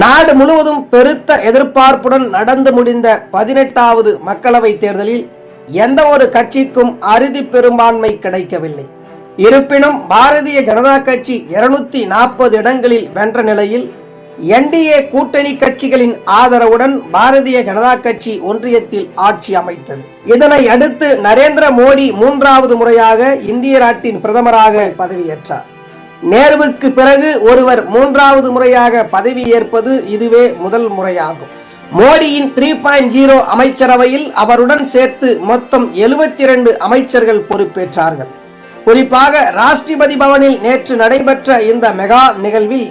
நாடு முழுவதும் பெருத்த எதிர்பார்ப்புடன் நடந்து முடிந்த பதினெட்டாவது மக்களவை தேர்தலில் எந்த ஒரு கட்சிக்கும் அறுதி பெரும்பான்மை கிடைக்கவில்லை. இருப்பினும் பாரதிய ஜனதா கட்சி இருநூத்தி நாற்பது இடங்களில் வென்ற நிலையில் என்டிஏ கூட்டணி கட்சிகளின் ஆதரவுடன் பாரதிய ஜனதா கட்சி ஒன்றியத்தில் ஆட்சி அமைத்தது. இதனை அடுத்து நரேந்திர மோடி மூன்றாவது முறையாக இந்திய நாட்டின் பிரதமராக பதவியேற்றார். நேருவுக்கு பிறகு ஒருவர் மூன்றாவது முறையாக பதவி ஏற்பது இதுவே முதல் முறையாகும். மோடியின் த்ரீ பாயிண்ட் ஜீரோ அமைச்சரவையில் அவருடன் சேர்த்து மொத்தம் எழுபத்தி இரண்டு அமைச்சர்கள் பொறுப்பேற்றார்கள். குறிப்பாக ராஷ்டிரபதி பவனில் நேற்று நடைபெற்ற இந்த மெகா நிகழ்வில்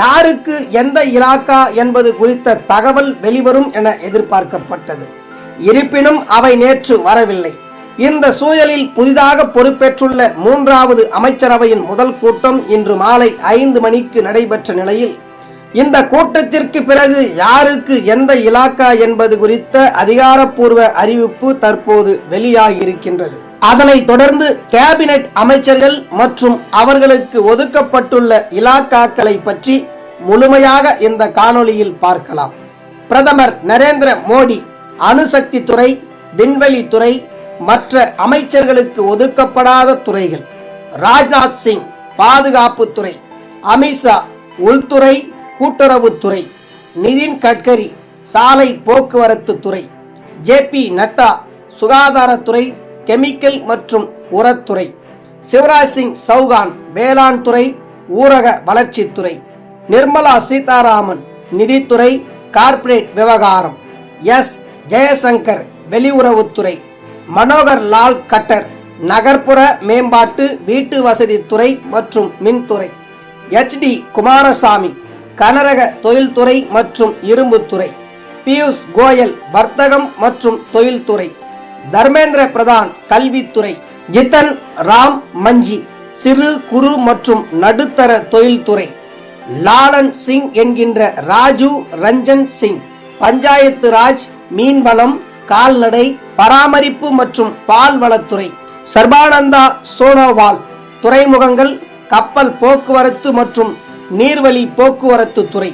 யாருக்கு எந்த இலாக்கா என்பது குறித்த தகவல் வெளிவரும் என எதிர்பார்க்கப்பட்டது. இருப்பினும் அவை நேற்று வரவில்லை. இந்த சூழலில் புதிதாக பொறுப்பேற்றுள்ள மூன்றாவது அமைச்சரவையின் முதல் கூட்டம் இன்று மாலை ஐந்து மணிக்கு நடைபெற்ற நிலையில் இந்த கூட்டத்திற்கு பிறகு யாருக்கு எந்த இலாக்கா என்பது குறித்த அதிகாரப்பூர்வ அறிவிப்பு தற்போது வெளியாகியிருக்கின்றது. அதனைத் தொடர்ந்து கேபினெட் அமைச்சர்கள் மற்றும் அவர்களுக்கு ஒதுக்கப்பட்டுள்ள இலாக்காக்களை பற்றி முழுமையாக இந்த காணொளியில் பார்க்கலாம். பிரதமர் நரேந்திர மோடி அணுசக்தி துறை விண்வெளி துறை மற்ற அமைச்சர்களுக்கு ஒதுக்கப்படாத துறைகள் ராஜ்நாத் சிங் பாதுகாப்புத்துறை அமித்ஷா உள்துறை கூட்டுறவுத்துறை நிதின் கட்கரி சாலை போக்குவரத்து துறை ஜே பி நட்டா சுகாதாரத்துறை கெமிக்கல் மற்றும் உரத்துறை சிவராஜ் சிங் சௌகான் வேளாண் துறை ஊரக வளர்ச்சித்துறை நிர்மலா சீதாராமன் நிதித்துறை கார்ப்பரேட் விவகாரம் எஸ். ஜெயசங்கர் வெளியுறவுத்துறை மனோகர் லால் கட்டர் நகர்ப்புற மேம்பாட்டு வீட்டு வசதித்துறை மற்றும் மின்துறை. எச் டி குமாரசாமி கனரக தொழில்துறை மற்றும் இரும்புத்துறை. பியூஷ் கோயல் வர்த்தகம் மற்றும் தொழில்துறை. தர்மேந்திர பிரதான் கல்வித்துறை. ஜித்தன் ராம் மஞ்சி சிறு குறு மற்றும் நடுத்தர தொழில்துறை. லாலன் சிங் என்கின்ற ராஜு ரஞ்சன் சிங் பஞ்சாயத்து ராஜ் மீன்வளம் கால்நடை பராமரிப்பு மற்றும் பால்வளத்துறை சர்பானந்தா சோனோவால் துறைமுகங்கள் கப்பல் போக்குவரத்து மற்றும் நீர்வழி போக்குவரத்து துறை.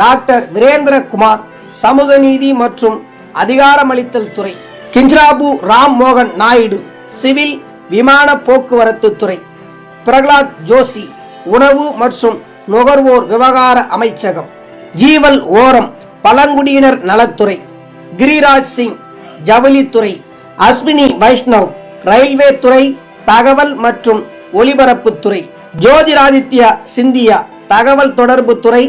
டாக்டர் வீரேந்திரகுமார் சமூக நீதி மற்றும் அதிகாரமளித்தல் துறை. கிஞ்ராபு ராம் மோகன் நாயுடு சிவில் விமான போக்குவரத்து துறை. பிரகலாத் ஜோஷி உணவு மற்றும் நுகர்வோர் விவகார அமைச்சகம். ஜீவல் ஓரம் பழங்குடியினர் நலத்துறை. கிரிராஜ் சிங் ஜவுளித்துறை அஸ்வினி வைஷ்ணவ் ரயில்வே துறை தகவல் மற்றும் ஒலிபரப்புத்துறை ஜோதிராதித்யா சிந்தியா தகவல் தொடர்பு துறை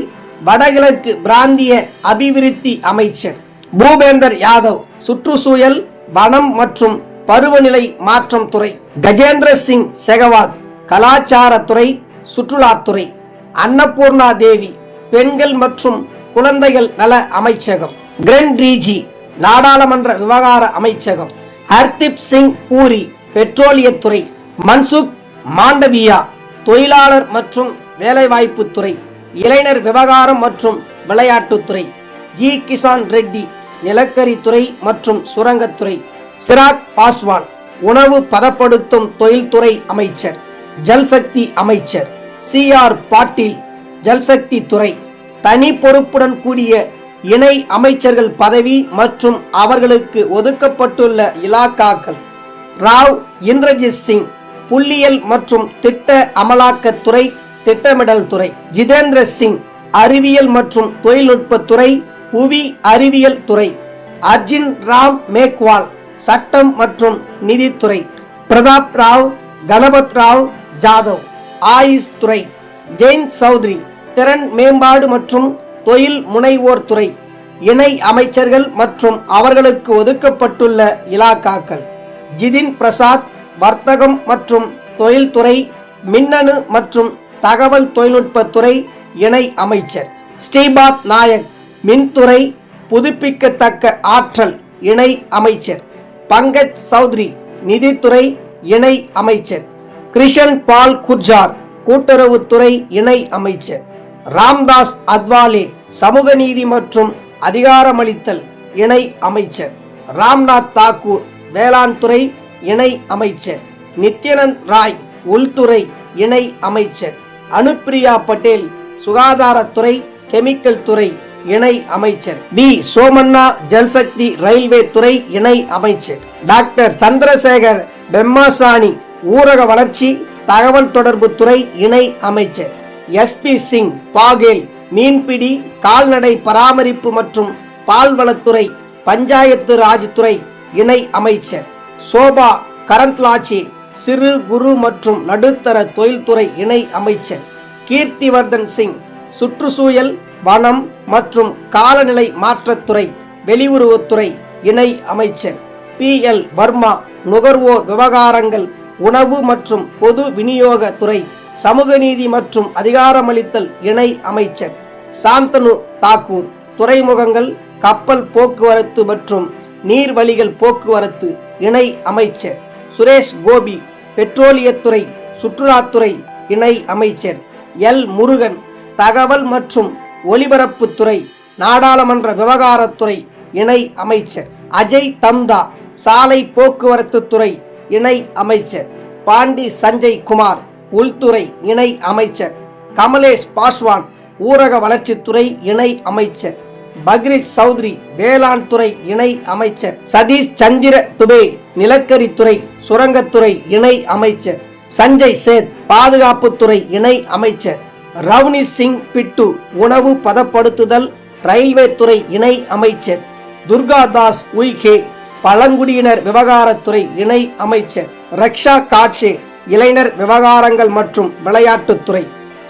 வடகிழக்கு பிராந்திய அபிவிருத்தி அமைச்சர். பூபேந்தர் யாதவ் சுற்றுச்சூழல் வனம் மற்றும் பருவநிலை மாற்றம் துறை கஜேந்திர சிங் செகவாத் கலாச்சாரத்துறை சுற்றுலாத்துறை அன்னபூர்ணா தேவி பெண்கள் மற்றும் குழந்தைகள் நல அமைச்சகம். கிரண் ரீஜி நாடாளுமன்ற விவகார அமைச்சகம் ஹர்தீப் சிங் பூரி பெட்ரோலியத்துறை மன்சுக் மாண்டவியா தொழிலாளர் மற்றும் வேலைவாய்ப்பு துறை இளைஞர் விவகாரம் மற்றும் விளையாட்டுத்துறை ஜி கிசான் ரெட்டி நிலக்கரித்துறை மற்றும் சுரங்கத்துறை சிராக் பாஸ்வான் உணவு பதப்படுத்தும் தொழில்துறை அமைச்சர் ஜல்சக்தி அமைச்சர் சி ஆர் பாட்டீல் ஜல்சக்தி துறை தனி பொறுப்புடன் கூடிய இணை அமைச்சர்கள் பதவி மற்றும் அவர்களுக்கு ஒதுக்கப்பட்டுள்ள இலாக்காக்கள் ராவ் இந்திரஜித் சிங் புள்ளியியல் மற்றும் திட்ட அமலாக்கத்துறை திட்டமிடல் துறை ஜிதேந்திர சிங் அறிவியல் மற்றும் தொழில்நுட்பத்துறை புவி அறிவியல் துறை அர்ஜின் ராம் மேக்வால் சட்டம் மற்றும் நிதித்துறை பிரதாப் ராவ் கணபத் ராவ் ஜாதவ் ஆயுஷ் துறை ஜெயின் சௌத்ரி திறன் மேம்பாடு மற்றும் தொழில் முனைவோர் துறை இணை அமைச்சர்கள் மற்றும் அவர்களுக்கு ஒதுக்கப்பட்டுள்ள இலாக்காக்கள் ஜிதின் பிரசாத் வர்த்தகம் மற்றும் தொழில்துறை மின்னணு மற்றும் தகவல் தொழில்நுட்பத்துறை இணை அமைச்சர். ஸ்ரீபாத் நாயக் மின்துறை புதுப்பிக்கத்தக்க ஆற்றல் இணை அமைச்சர். பங்கஜ் சௌத்ரி நிதித்துறை இணை அமைச்சர். கிருஷன் பால் குர்ஜார் கூட்டுறவுத்துறை இணை அமைச்சர். ராம்தாஸ் அத்வாலே சமூக நீதி மற்றும் அதிகாரமளித்தல் இணை அமைச்சர். ராம்நாத் தாக்கூர் வேளாண் துறை இணை அமைச்சர். நித்யானந்த் ராய் உள்துறை இணை அமைச்சர். அனுப்பிரியா பட்டேல் சுகாதாரத்துறை கெமிக்கல் துறை இணை அமைச்சர். பி சோமண்ணா ஜல்சக்தி ரயில்வே துறை இணை அமைச்சர். டாக்டர் சந்திரசேகர் பெம்மாசானி ஊரக வளர்ச்சி தகவல் தொடர்பு துறை இணை அமைச்சர். எஸ்பி சிங் பாகேல் மீன்பிடி கால்நடை பராமரிப்பு மற்றும் பால்வளத்துறை பஞ்சாயத்து ராஜ் துறை இணை அமைச்சர். சோபா கரந்த்லாச்சி சிறு குறு மற்றும் நடுத்தர தொழில்துறை இணை அமைச்சர். கீர்த்திவர்தன் சிங் சுற்றுச்சூழல் வனம் மற்றும் காலநிலை மாற்றத்துறை வெளியுறவுத்துறை இணை அமைச்சர். பி. எல். வர்மா நுகர்வோர் விவகாரங்கள் உணவு மற்றும் பொது விநியோக துறை சமூக நீதி மற்றும் அதிகாரமளித்தல் இணை அமைச்சர் சாந்தனு தாக்கூர். துறைமுகங்கள் கப்பல் போக்குவரத்து மற்றும் நீர்வழிகள் போக்குவரத்து இணை அமைச்சர் சுரேஷ் கோபி. பெட்ரோலியத்துறை சுற்றுலாத்துறை இணை அமைச்சர் எல். முருகன். தகவல் மற்றும் ஒலிபரப்புத்துறை நாடாளுமன்ற விவகாரத்துறை இணை அமைச்சர் அஜய் தம்தா. சாலை போக்குவரத்து துறை இணை அமைச்சர் பாண்டி சஞ்சய் குமார். உள்துறை இணை அமைச்சர். கமலேஷ் பாஸ்வான் ஊரக வளர்ச்சித்துறை இணை அமைச்சர். பக்ரித் சௌத்ரி வேளாண் துறை இணை அமைச்சர். சதீஷ் சந்திர துபே நிலக்கரித்துறை சுரங்கத்துறை இணை அமைச்சர். சஞ்சய் சேத் பாதுகாப்புத்துறை இணை அமைச்சர். ரவுனி சிங் பிட்டு உணவு பதப்படுத்துதல் ரயில்வே துறை இணை அமைச்சர். துர்கா தாஸ் உய்கே பழங்குடியினர் விவகாரத்துறை இணை அமைச்சர். ரக்ஷா காட்சே இளைஞர் விவகாரங்கள் மற்றும் விளையாட்டுத்துறை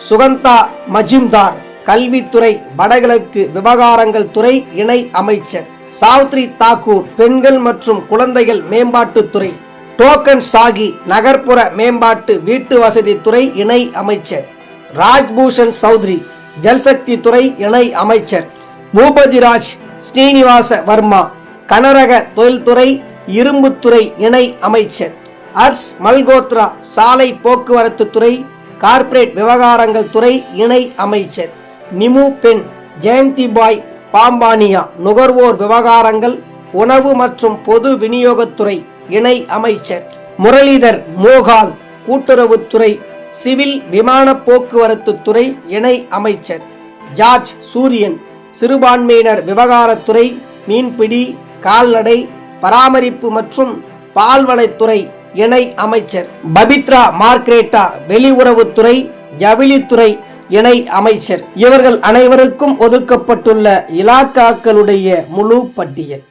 சுகந்தா மஜிம்தார் கல்வித்துறை வடகிழக்கு விவகாரங்கள் துறை இணை அமைச்சர் சாவ்த்ரி தாக்கூர் பெண்கள் மற்றும் குழந்தைகள் மேம்பாட்டுத்துறை டோக்கன் சாகி நகர்ப்புற மேம்பாட்டு வீட்டு வசதி துறை இணை அமைச்சர் ராஜ்பூஷன் சௌத்ரி ஜல்சக்தி துறை இணை அமைச்சர் பூபதிராஜ் ஸ்ரீனிவாச வர்மா கனரக தொழில்துறை இரும்புத்துறை இணை அமைச்சர். அர்ஸ் மல்கோத்ரா சாலை போக்குவரத்து துறை கார்ப்பரேட் விவகாரங்கள் துறை இணை அமைச்சர். நிமு பெண் ஜெயந்தி பாய் பாம்பானியா நுகர்வோர் விவகாரங்கள் உணவு மற்றும் பொது விநியோகத்துறை இணை அமைச்சர். முரளிதர் மோகால் கூட்டுறவுத்துறை சிவில் விமான போக்குவரத்து துறை இணை அமைச்சர். ஜார்ஜ் சூரியன் சிறுபான்மையினர் விவகாரத்துறை மீன்பிடி கால்நடை பராமரிப்பு மற்றும் பால்வளைத்துறை இணை அமைச்சர். பபித்ரா மார்க்ரேட்டா வெளியுறவுத்துறை ஜவுளித்துறை இணை அமைச்சர். இவர்கள் அனைவருக்கும் ஒதுக்கப்பட்டுள்ள இலாக்காக்களுடைய முழு பட்டியல்.